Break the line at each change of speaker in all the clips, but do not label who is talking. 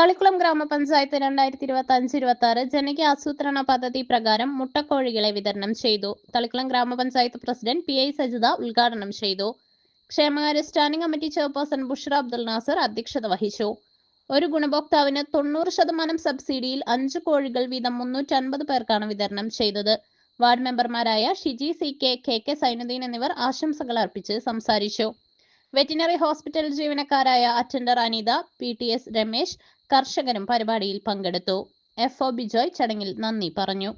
തളിക്കുളം ഗ്രാമപഞ്ചായത്ത് രണ്ടായിരത്തി ഇരുപത്തി അഞ്ച് ഇരുപത്തി ആറ് ജനകീയ ആസൂത്രണ പദ്ധതി പ്രകാരം മുട്ടക്കോഴികളെ വിതരണം ചെയ്തു. തളിക്കുളം ഗ്രാമപഞ്ചായത്ത് പ്രസിഡന്റ് പി ഐ സജിത ഉദ്ഘാടനം ചെയ്തു. ക്ഷേമകാര്യ standing committee chairperson Bushra Abdul Nasar അധ്യക്ഷത വഹിച്ചു. ഒരു ഗുണഭോക്താവിന് തൊണ്ണൂറ് ശതമാനം സബ്സിഡിയിൽ അഞ്ച് കോഴികൾ വീതം മുന്നൂറ്റി അൻപത് പേർക്കാണ് വിതരണം ചെയ്തത്. വാർഡ് മെമ്പർമാരായ Shiji C K K K Zainuddin എന്നിവർ ആശംസകൾ അർപ്പിച്ച് സംസാരിച്ചു. Veterinary hospital ജീവനക്കാരായ attender Anitha P T S Ramesh കർഷകരും പരിപാടിയിൽ പങ്കെടുത്തു. എഫ് ഒ ബിജോയ് ചടങ്ങിൽ നന്ദി പറഞ്ഞു.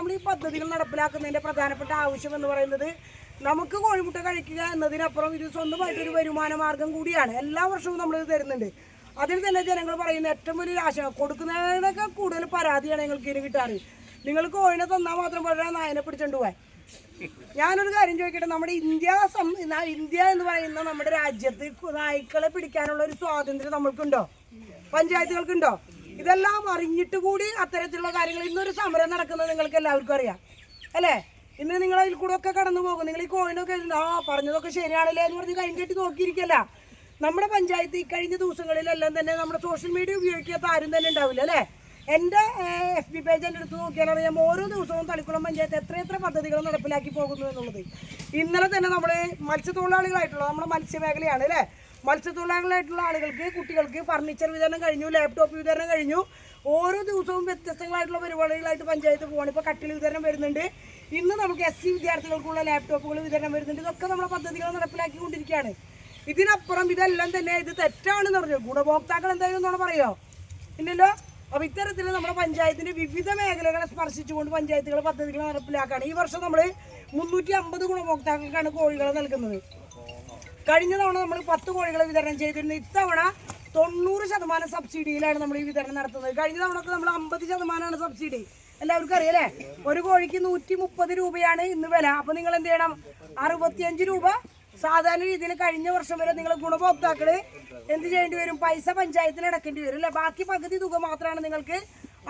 നമ്മൾ ഈ പദ്ധതികൾ നടപ്പിലാക്കുന്നതിന്റെ പ്രധാനപ്പെട്ട ആവശ്യം എന്ന് പറയുന്നത് നമുക്ക് കോഴിമുട്ട കഴിക്കുക എന്നതിനപ്പുറം ഇത് സ്വന്തമായിട്ടൊരു വരുമാന മാർഗം കൂടിയാണ്. എല്ലാ വർഷവും നമ്മൾ ഇത് തരുന്നുണ്ട്. അതിൽ തന്നെ ജനങ്ങൾ പറയുന്ന ഏറ്റവും വലിയ ആശ കൊടുക്കുന്നതിനൊക്കെ കൂടുതൽ പരാതിയാണ് ഞങ്ങൾക്ക് ഇതിന് കിട്ടാറ്. നിങ്ങൾ കോഴിനെ തന്നാൽ മാത്രം പോരാ നായനെ പിടിച്ചോണ്ട് പോവാൻ ഞാനൊരു കാര്യം ചോദിക്കട്ടെ നമ്മുടെ ഇന്ത്യ ഇന്ത്യ എന്ന് പറയുന്ന നമ്മുടെ രാജ്യത്ത് നായ്ക്കളെ പിടിക്കാനുള്ള ഒരു സ്വാതന്ത്ര്യം നമ്മൾക്കുണ്ടോ? പഞ്ചായത്തുകൾക്കുണ്ടോ? ഇതെല്ലാം അറിഞ്ഞിട്ട് കൂടി അത്തരത്തിലുള്ള കാര്യങ്ങൾ. ഇന്നൊരു സമരം നടക്കുന്നത് നിങ്ങൾക്ക് എല്ലാവർക്കും അറിയാം. അല്ലേ? ഇന്ന് നിങ്ങൾ അതിൽ കൂടെ ഒക്കെ കടന്നു പോകും. നിങ്ങൾ ഈ കോയിനൊക്കെ ആ പറഞ്ഞതൊക്കെ ശരിയാണല്ലേ എന്ന് പറഞ്ഞ് കൈ കെട്ടി നോക്കിയിരിക്കല്ല. നമ്മുടെ പഞ്ചായത്ത് ഈ കഴിഞ്ഞ ദിവസങ്ങളിലെല്ലാം തന്നെ നമ്മുടെ സോഷ്യൽ മീഡിയ ഉപയോഗിക്കാത്ത ആരും തന്നെ ഉണ്ടാവില്ല അല്ലേ? എന്റെ എഫ് ബി പേജ് എന്റെ അടുത്ത് നോക്കിയാൽ അറിയാം ഓരോ ദിവസവും തളിക്കുളം പഞ്ചായത്ത് എത്ര എത്ര പദ്ധതികൾ നടപ്പിലാക്കി പോകുന്നു എന്നുള്ളത്. ഇന്നലെ തന്നെ നമ്മൾ മത്സ്യത്തൊഴിലാളികളായിട്ടുള്ള നമ്മുടെ മത്സ്യമേഖലയാണ് അല്ലേ? മത്സ്യത്തൊഴിലാളികളായിട്ടുള്ള ആളുകൾക്ക് കുട്ടികൾക്ക് ഫർണിച്ചർ വിതരണം കഴിഞ്ഞു ലാപ്ടോപ്പ് വിതരണം കഴിഞ്ഞു. ഓരോ ദിവസവും വ്യത്യസ്തങ്ങളായിട്ടുള്ള പരിപാടികളായിട്ട് പഞ്ചായത്ത് പോകണം ഇപ്പോൾ കട്ടിൽ വിതരണം വരുന്നുണ്ട്. ഇന്ന് നമുക്ക് എസ് സി വിദ്യാർത്ഥികൾക്കുള്ള ലാപ്ടോപ്പുകൾ വിതരണം വരുന്നുണ്ട്. ഇതൊക്കെ നമ്മുടെ പദ്ധതികൾ നടപ്പിലാക്കിക്കൊണ്ടിരിക്കുകയാണ്. ഇതിനപ്പുറം ഇതെല്ലാം തന്നെ ഇത് തെറ്റാണെന്ന് പറഞ്ഞു. ഗുണഭോക്താക്കൾ എന്തായാലും എന്നാണ് പറയുമോ ഇല്ലല്ലോ? അപ്പോൾ ഇത്തരത്തിൽ നമ്മുടെ പഞ്ചായത്തിന്റെ വിവിധ മേഖലകളെ സ്പർശിച്ചുകൊണ്ട് പഞ്ചായത്തുകൾ പദ്ധതികൾ നടപ്പിലാക്കുകയാണ്. ഈ വർഷം നമ്മൾ മുന്നൂറ്റി അമ്പത് ഗുണഭോക്താക്കൾക്കാണ് കോഴികളെ നൽകുന്നത്. കഴിഞ്ഞ തവണ നമ്മൾ പത്ത് കോഴികളെ വിതരണം ചെയ്തിരുന്നു. ഇത്തവണ തൊണ്ണൂറ് ശതമാനം സബ്സിഡിയിലാണ് നമ്മൾ ഈ വിതരണം നടത്തുന്നത്. കഴിഞ്ഞ തവണ നമ്മൾ അമ്പത് ശതമാനമാണ് സബ്സിഡി. എല്ലാവർക്കും അറിയാലേ? ഒരു കോഴിക്ക് നൂറ്റി മുപ്പത് രൂപയാണ് ഇന്ന് വില. അപ്പൊ നിങ്ങൾ എന്ത് ചെയ്യണം? അറുപത്തിയഞ്ച് രൂപ സാധാരണ രീതിയിൽ കഴിഞ്ഞ വർഷം വരെ നിങ്ങൾ ഗുണഭോക്താക്കൾ എന്ത് ചെയ്യേണ്ടി വരും? പൈസ പഞ്ചായത്തിൽ അടക്കേണ്ടി വരും. അല്ലെ? ബാക്കി പകുതി തുക മാത്രമാണ് നിങ്ങൾക്ക്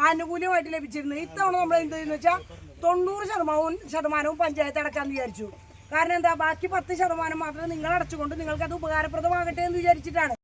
ആനുകൂല്യമായിട്ട് ലഭിച്ചിരുന്നത്. ഇത്തവണ നമ്മൾ എന്ത് ചെയ്യുന്ന വെച്ചാൽ തൊണ്ണൂറ് ശതമാനവും ശതമാനവും പഞ്ചായത്ത് അടക്കാന്ന് വിചാരിച്ചു. കാരണം എന്താ? ബാക്കി പത്ത് ശതമാനം മാത്രം നിങ്ങൾ അടച്ചുകൊണ്ട് നിങ്ങൾക്ക് അത് ഉപകാരപ്രദമാകട്ടെ എന്ന് വിചാരിച്ചിട്ടാണ്.